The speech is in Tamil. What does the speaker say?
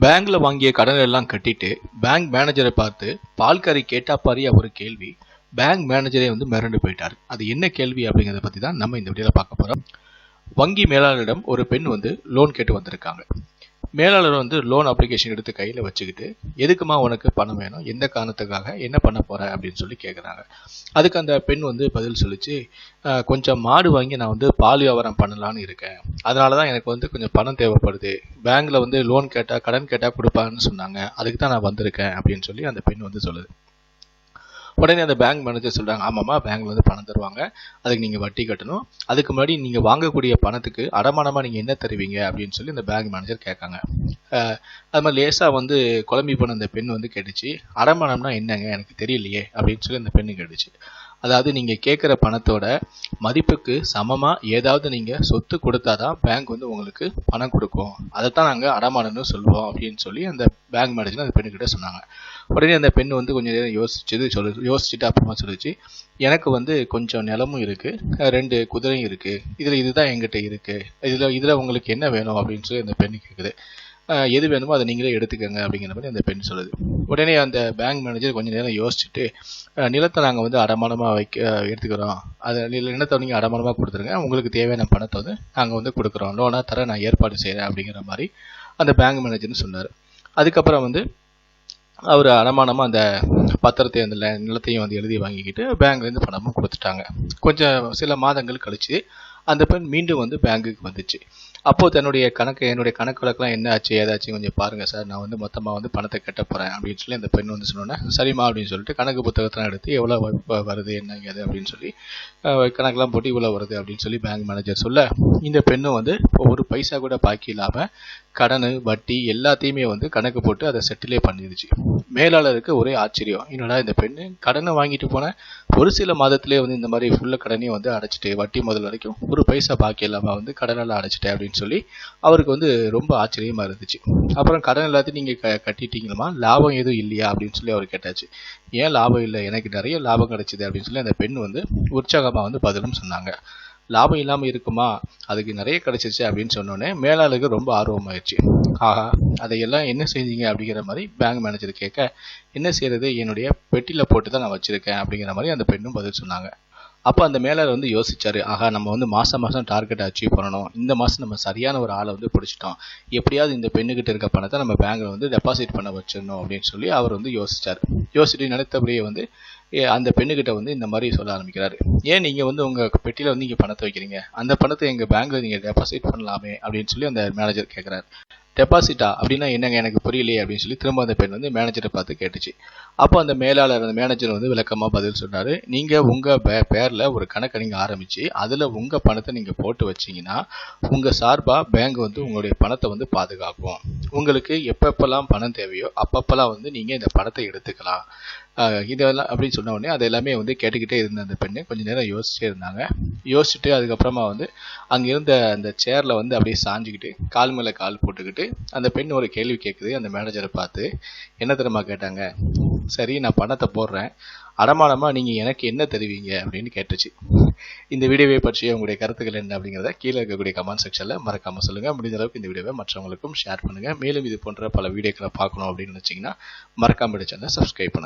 பேங்க்ல வாங்கிய கடன் எல்லாம் கட்டிட்டு பேங்க் மேனேஜரை பார்த்து பால்காரி கேட்டா பாரி ஒரு கேள்வி பேங்க் மேனேஜரே வந்து மிரண்டு போயிட்டார். அது என்ன கேள்வி அப்படிங்கிறத பத்தி தான் நம்ம இந்த வீடியோல பார்க்க போறோம். வங்கி மேலாளரிடம் ஒரு பெண் வந்து லோன் கேட்டு வந்திருக்காங்க. மேலாளர் வந்து லோன் அப்ளிகேஷன் எடுத்து கையில் வச்சுக்கிட்டு எதுக்குமா உனக்கு பணம் வேணும்? எந்த காரணத்துக்காக? என்ன பண்ண போகிற அப்படின்னு சொல்லி கேட்குறாங்க அதுக்கு அந்த பெண் வந்து பதில் சொல்லிச்சு கொஞ்சம் மாடு வாங்கி நான் வந்து பால் வியாபாரம் பண்ணலான்னு இருக்கேன். அதனால தான் எனக்கு வந்து கொஞ்சம் பணம் தேவைப்படுது. பேங்க்கில் வந்து லோன் கேட்டால் கடன் கேட்டால் கொடுப்பாங்கன்னு சொன்னாங்க. அதுக்கு தான் நான் வந்திருக்கேன். அப்படின்னு சொல்லி அந்த பெண் வந்து சொல்லுது. உடனே அந்த பேங்க் மேனேஜர் சொல்கிறாங்க ஆமாம்மா பேங்க்ல வந்து பணம் தருவாங்க. அதுக்கு நீங்கள் வட்டி கட்டணும். அதுக்கு முன்னாடி நீங்கள் வாங்கக்கூடிய பணத்துக்கு அடமானமாக நீங்கள் என்ன தருவீங்க? அப்படின்னு சொல்லி இந்த பேங்க் மேனேஜர் கேட்காங்க. அது மாதிரி லேசாக வந்து குழம்பி போன அந்த பெண் வந்து கேட்டுச்சு. அடமானம்னா என்னங்க? எனக்கு தெரியலையே. அப்படின்னு சொல்லி அந்த பெண்ணு கேட்டுச்சு. அதாவது நீங்கள் கேட்குற பணத்தோட மதிப்புக்கு சமமாக ஏதாவது நீங்கள் சொத்து கொடுத்தா தான் பேங்க் வந்து உங்களுக்கு பணம் கொடுக்கும். அதைத்தான் நாங்கள் அடமானம்னு சொல்லுவோம் அப்படின்னு சொல்லி அந்த பேங்க் மேனேஜர் அந்த பெண்ணுக்கிட்ட சொன்னாங்க. உடனே அந்த பெண் வந்து கொஞ்சம் நேரம் யோசிச்சது சொல்லு யோசிச்சுட்டு அப்புறமா சொல்லிச்சு எனக்கு வந்து கொஞ்சம் நிலமும் இருக்குது ரெண்டு குதிரையும் இருக்குது இதில் இதுதான் எங்கிட்ட இருக்குது இதில் இதில் உங்களுக்கு என்ன வேணும்? அப்படின்னு சொல்லி அந்த பெண்ணு கேட்குது எது வேணுமோ அதை நீங்களே எடுத்துக்கங்க அப்படிங்கிற மாதிரி அந்த பெண் சொல்லுது. உடனே அந்த பேங்க் மேனேஜர் கொஞ்சம் நேரம் யோசிச்சுட்டு நிலத்தை நாங்கள் வந்து அடமானமாக வைக்க எடுத்துக்கிறோம். அதை நிலத்தை நீங்கள் அடமானமாக கொடுத்துருங்க. உங்களுக்கு தேவையான பணத்தை வந்து நாங்கள் வந்து கொடுக்குறோம். லோனாக தர நான் ஏற்பாடு செய்கிறேன் அப்படிங்கிற மாதிரி அந்த பேங்க் மேனேஜர்னு சொன்னார். அதுக்கப்புறம் வந்து அவர் அடமானமாக அந்த பத்திரத்தை அந்த நிலத்தையும் வந்து எழுதி வாங்கிக்கிட்டு பேங்க்லேருந்து பணமும் கொடுத்துட்டாங்க. கொஞ்சம் சில மாதங்கள் கழித்து அந்த பெண் மீண்டும் வந்து பேங்குக்கு வந்துச்சு. அப்போது தன்னுடைய கணக்கு என்னுடைய கணக்கு வழக்கெல்லாம் என்ன ஆச்சு ஏதாச்சும் கொஞ்சம் பாருங்கள் சார் நான் வந்து மொத்தமாக வந்து பணத்தை கட்ட போகிறேன் அப்படின்னு சொல்லி அந்த பெண் வந்து சொன்னோன்னே சரிம்மா அப்படின்னு சொல்லிட்டு கணக்கு புத்தகத்தெலாம் எடுத்து எவ்வளோ வருது என்ன எது அப்படின்னு சொல்லி கணக்கெலாம் போட்டு இவ்வளோ வருது அப்படின்னு சொல்லி பேங்க் மேனேஜர் சொல்ல இந்த பெண்ணும் வந்து ஒரு பைசா கூட பாக்கி இல்லாமல் கடன் வட்டி எல்லாத்தையுமே வந்து கணக்கு போட்டு அதை செட்டிலே பண்ணிருச்சு. மேலாளருக்கு ஒரே ஆச்சரியம். என்னடா இந்த பெண்ணு கடனை வாங்கிட்டு போன ஒரு சில மாதத்திலே வந்து இந்த மாதிரி ஃபுல்ல கடனையும் வந்து அடைச்சிட்டு வட்டி முதல் வரைக்கும் ஒரு பைசா பாக்கி இல்லாமல் வந்து கடனெல்லாம் அடைச்சிட்டேன் அப்படின்னு சொல்லி அவருக்கு வந்து ரொம்ப ஆச்சரியமா இருந்துச்சு. அப்புறம் கடன் எல்லாத்தையும் நீங்க க கட்டிட்டீங்களா லாபம் எதுவும் இல்லையா? அப்படின்னு சொல்லி அவர் கேட்டாச்சு. ஏன் லாபம் இல்லை? எனக்கு நிறைய லாபம் கிடைச்சிது அப்படின்னு சொல்லி அந்த பெண் வந்து உற்சாகமாக வந்து பதிலும் சொன்னாங்க. லாபம் இல்லாமல் இருக்குமா? அதுக்கு நிறைய கிடைச்சிச்சு அப்படின்னு சொன்னோடனே மேலாளருக்கு ரொம்ப ஆர்வமாயிடுச்சு ஆஹா அதையெல்லாம் என்ன செஞ்சீங்க அப்படிங்கிற மாதிரி பேங்க் மேனேஜர் கேட்க என்ன செய்யறது என்னுடைய பெட்டியில் போட்டு தான் நான் வச்சுருக்கேன் அப்படிங்கிற மாதிரி அந்த பெண்ணும் பதில் சொன்னாங்க. அப்போ அந்த மேலாளர் வந்து யோசிச்சாரு. ஆகா நம்ம வந்து மாதம் மாதம் டார்கெட் அச்சீவ் பண்ணணும். இந்த மாதம் நம்ம சரியான ஒரு ஆளை வந்து பிடிச்சிட்டோம். எப்படியாவது இந்த பெண்ணுக்கிட்ட இருக்க பணத்தை நம்ம பேங்கில் வந்து டெபாசிட் பண்ண வச்சிடணும் அப்படின்னு சொல்லி அவர் வந்து யோசிச்சார். யோசிச்சுட்டு நினைத்தபடியே வந்து அந்த பெண்ணுக்கிட்ட வந்து இந்த மாதிரி சொல்ல ஆரம்பிக்கிறாரு. ஏன் நீங்கள் வந்து உங்கள் பெட்டியில் வந்து நீங்கள் பணத்தை வைக்கிறீங்க? அந்த பணத்தை எங்கள் பேங்க்கில் நீங்கள் டெபாசிட் பண்ணலாமே அப்படின்னு சொல்லி அந்த மேனேஜர் கேட்குறாரு டெபாசிட்டா அப்படின்னா என்னங்க எனக்கு புரியலையே அப்படின்னு சொல்லி திரும்ப அந்த பெண் வந்து மேனேஜரை பார்த்து கேட்டுச்சு. அப்போ அந்த மேலாளர் அந்த மேனேஜர் வந்து விளக்கமாக பதில் சொன்னார். நீங்கள் உங்கள் பே- பேரில் ஒரு கணக்கை நீங்கள் ஆரம்பித்து அதில் உங்கள் பணத்தை நீங்கள் போட்டு வச்சிங்கன்னா உங்கள் சார்பாக பேங்க் வந்து உங்களுடைய பணத்தை வந்து பாதுகாக்கும். உங்களுக்கு எப்பப்பெல்லாம் பணம் தேவையோ அப்பப்பெல்லாம் வந்து நீங்கள் இந்த பணத்தை எடுத்துக்கலாம். இதெல்லாம் அப்படின்னு சொன்ன உடனே அது எல்லாமே வந்து கேட்டுக்கிட்டே இருந்த அந்த பெண்ணு கொஞ்ச நேரம் யோசிச்சே இருந்தாங்க. யோசிச்சுட்டு அதுக்கப்புறமா வந்து அங்கே இருந்த அந்த சேரில் வந்து அப்படியே சாஞ்சுக்கிட்டு கால் மேலே கால் போட்டுக்கிட்டு அந்த பெண் ஒரு கேள்வி கேட்குது அந்த மேனேஜரை பார்த்து என்ன தெரியுமா கேட்டாங்க? சரி நான் பணத்தை போடுறேன். அடமானமாக நீங்கள் எனக்கு என்ன தருவீங்க அப்படின்னு கேட்டுச்சு. இந்த வீடியோவை பற்றிய உங்களுடைய கருத்துக்கள் என்ன அப்படிங்கிறத கீழே இருக்கக்கூடிய கமெண்ட் செக்ஷனில் மறக்காமல் சொல்லுங்கள் முடிஞ்ச அளவுக்கு இந்த வீடியோவை மற்றவங்களுக்கும் ஷேர் பண்ணுங்கள் மேலும் இது போன்ற பல வீடியோக்களை பார்க்கணும் அப்படின்னு நினச்சிங்கன்னா மறக்காமல் சேனலை சப்ஸ்கிரைப் பண்ணுங்க.